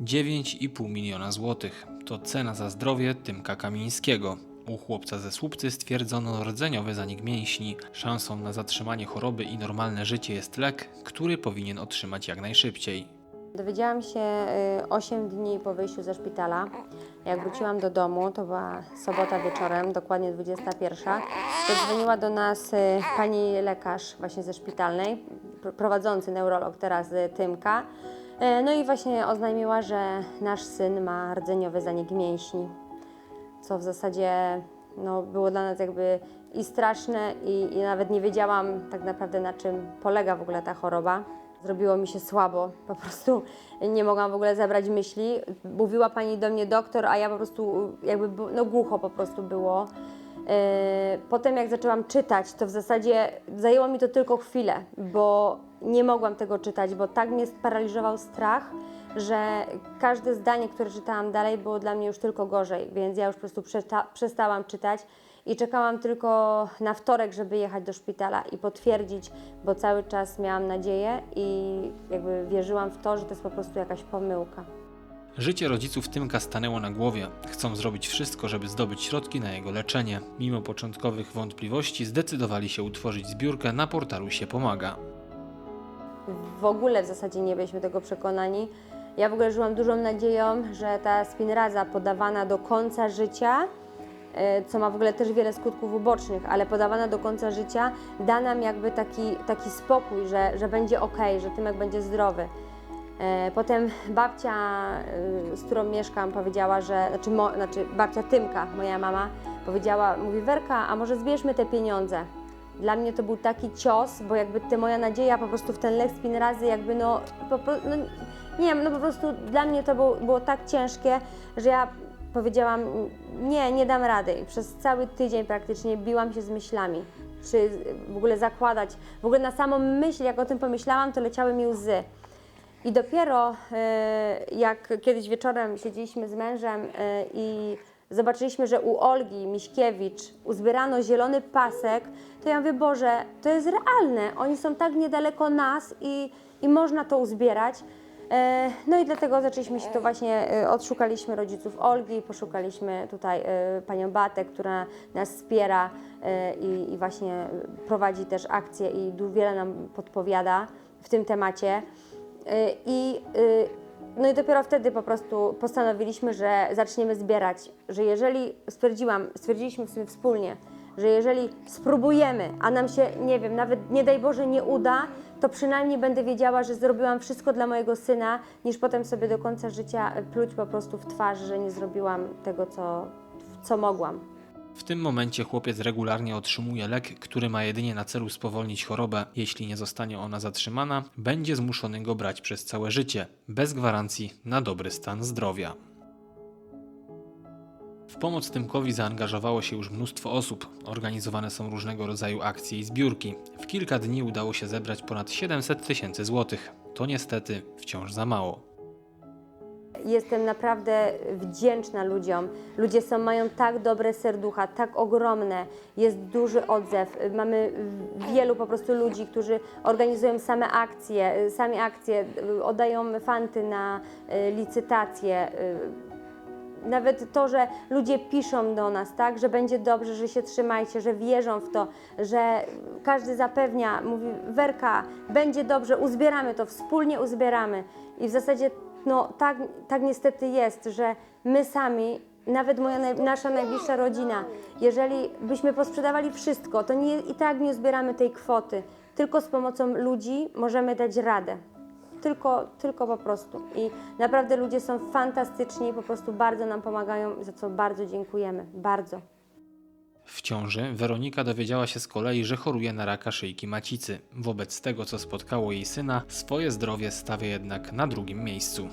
9,5 miliona złotych to cena za zdrowie Tymka Kamińskiego. U chłopca ze Słupcy stwierdzono rdzeniowy zanik mięśni. Szansą na zatrzymanie choroby i normalne życie jest lek, który powinien otrzymać jak najszybciej. Dowiedziałam się y, 8 dni po wyjściu ze szpitala. Jak wróciłam do domu, to była sobota wieczorem, dokładnie 21, to dzwoniła do nas y, pani lekarz właśnie ze szpitalnej, pr- prowadzący neurolog teraz y, Tymka. Y, No i właśnie oznajmiła, że nasz syn ma rdzeniowy zanik mięśni, co w zasadzie no, było dla nas jakby i straszne i, i nawet nie wiedziałam tak naprawdę na czym polega w ogóle ta choroba. Zrobiło mi się słabo, po prostu nie mogłam w ogóle zabrać myśli. Mówiła pani do mnie doktor, a ja po prostu jakby no głucho po prostu było. Yy, Potem jak zaczęłam czytać, to w zasadzie zajęło mi to tylko chwilę, bo nie mogłam tego czytać, bo tak mnie sparaliżował strach, że każde zdanie, które czytałam dalej, było dla mnie już tylko gorzej, więc ja już po prostu przesta- przestałam czytać i czekałam tylko na wtorek, żeby jechać do szpitala i potwierdzić, bo cały czas miałam nadzieję i jakby wierzyłam w to, że to jest po prostu jakaś pomyłka. Życie rodziców Tymka stanęło na głowie. Chcą zrobić wszystko, żeby zdobyć środki na jego leczenie. Mimo początkowych wątpliwości zdecydowali się utworzyć zbiórkę na portalu się pomaga. w ogóle w zasadzie nie byliśmy tego przekonani. Ja w ogóle żyłam dużą nadzieją, że ta spinraza podawana do końca życia, co ma w ogóle też wiele skutków ubocznych, ale podawana do końca życia da nam jakby taki, taki spokój, że, że będzie ok, że Tymek będzie zdrowy. E, Potem babcia, y, z którą mieszkam, powiedziała, że, znaczy, mo, znaczy babcia Tymka, moja mama, powiedziała, mówi Werka, a może zbierzmy te pieniądze. Dla mnie to był taki cios, bo jakby te moja nadzieja po prostu w ten lek spin razy jakby no, po, no nie wiem, no po prostu dla mnie to było, było tak ciężkie, że ja powiedziałam nie, nie dam rady i przez cały tydzień praktycznie biłam się z myślami, czy w ogóle zakładać, w ogóle na samą myśl, jak o tym pomyślałam, to leciały mi łzy. I dopiero e, jak kiedyś wieczorem siedzieliśmy z mężem e, i zobaczyliśmy, że u Olgi Miśkiewicz uzbierano zielony pasek, to ja mówię, Boże, to jest realne. Oni są tak niedaleko nas i, i można to uzbierać. E, No i dlatego zaczęliśmy się to właśnie, e, odszukaliśmy rodziców Olgi, poszukaliśmy tutaj e, panią Batę, która nas wspiera i, i właśnie prowadzi też akcje i wiele nam podpowiada w tym temacie. I, no i dopiero wtedy po prostu postanowiliśmy, że zaczniemy zbierać, że jeżeli stwierdziłam, stwierdziliśmy w sumie wspólnie, że jeżeli spróbujemy, a nam się, nie wiem, nawet nie daj Boże nie uda, to przynajmniej będę wiedziała, że zrobiłam wszystko dla mojego syna, niż potem sobie do końca życia pluć po prostu w twarz, że nie zrobiłam tego, co, co mogłam. W tym momencie chłopiec regularnie otrzymuje lek, który ma jedynie na celu spowolnić chorobę. Jeśli nie zostanie ona zatrzymana, będzie zmuszony go brać przez całe życie, bez gwarancji na dobry stan zdrowia. W pomoc Tymkowi zaangażowało się już mnóstwo osób. Organizowane są różnego rodzaju akcje i zbiórki. W kilka dni udało się zebrać ponad 700 tysięcy złotych. To niestety wciąż za mało. Jestem naprawdę wdzięczna ludziom. Ludzie są, mają tak dobre serducha, tak ogromne, jest duży odzew. Mamy wielu po prostu ludzi, którzy organizują same akcje, sami akcje, oddają fanty na y, licytacje. Nawet to, że ludzie piszą do nas, tak, że będzie dobrze, że się trzymajcie, że wierzą w to, że każdy zapewnia, mówi Werka, będzie dobrze, uzbieramy to, wspólnie uzbieramy. I w zasadzie no tak, tak niestety jest, że my sami, nawet moja, nasza najbliższa rodzina, jeżeli byśmy posprzedawali wszystko, to nie, i tak nie zbieramy tej kwoty. Tylko z pomocą ludzi możemy dać radę. Tylko, tylko po prostu. I naprawdę ludzie są fantastyczni, po prostu bardzo nam pomagają, za co bardzo dziękujemy. Bardzo. W ciąży Weronika dowiedziała się z kolei, że choruje na raka szyjki macicy. Wobec tego, co spotkało jej syna, swoje zdrowie stawia jednak na drugim miejscu.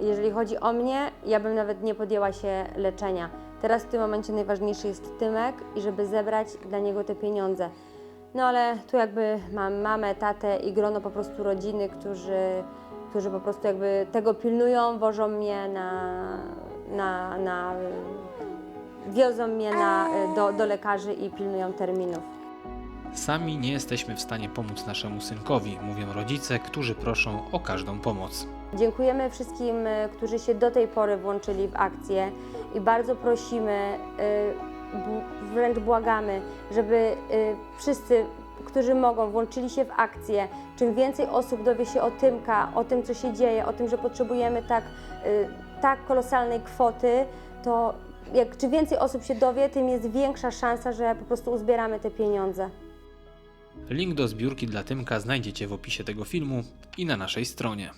Jeżeli chodzi o mnie, ja bym nawet nie podjęła się leczenia. Teraz w tym momencie najważniejszy jest Tymek i żeby zebrać dla niego te pieniądze. No ale tu jakby mam mamę, tatę i grono po prostu rodziny, którzy, którzy po prostu jakby tego pilnują, wożą mnie na, na, na wiozą mnie na, do, do lekarzy i pilnują terminów. Sami nie jesteśmy w stanie pomóc naszemu synkowi, mówią rodzice, którzy proszą o każdą pomoc. Dziękujemy wszystkim, którzy się do tej pory włączyli w akcję i bardzo prosimy, y, b- wręcz błagamy, żeby y, wszyscy, którzy mogą, włączyli się w akcję. Czym więcej osób dowie się o Tymka, o tym, co się dzieje, o tym, że potrzebujemy tak, y, tak kolosalnej kwoty, to jak czym więcej osób się dowie, tym jest większa szansa, że po prostu uzbieramy te pieniądze. Link do zbiórki dla Tymka znajdziecie w opisie tego filmu i na naszej stronie.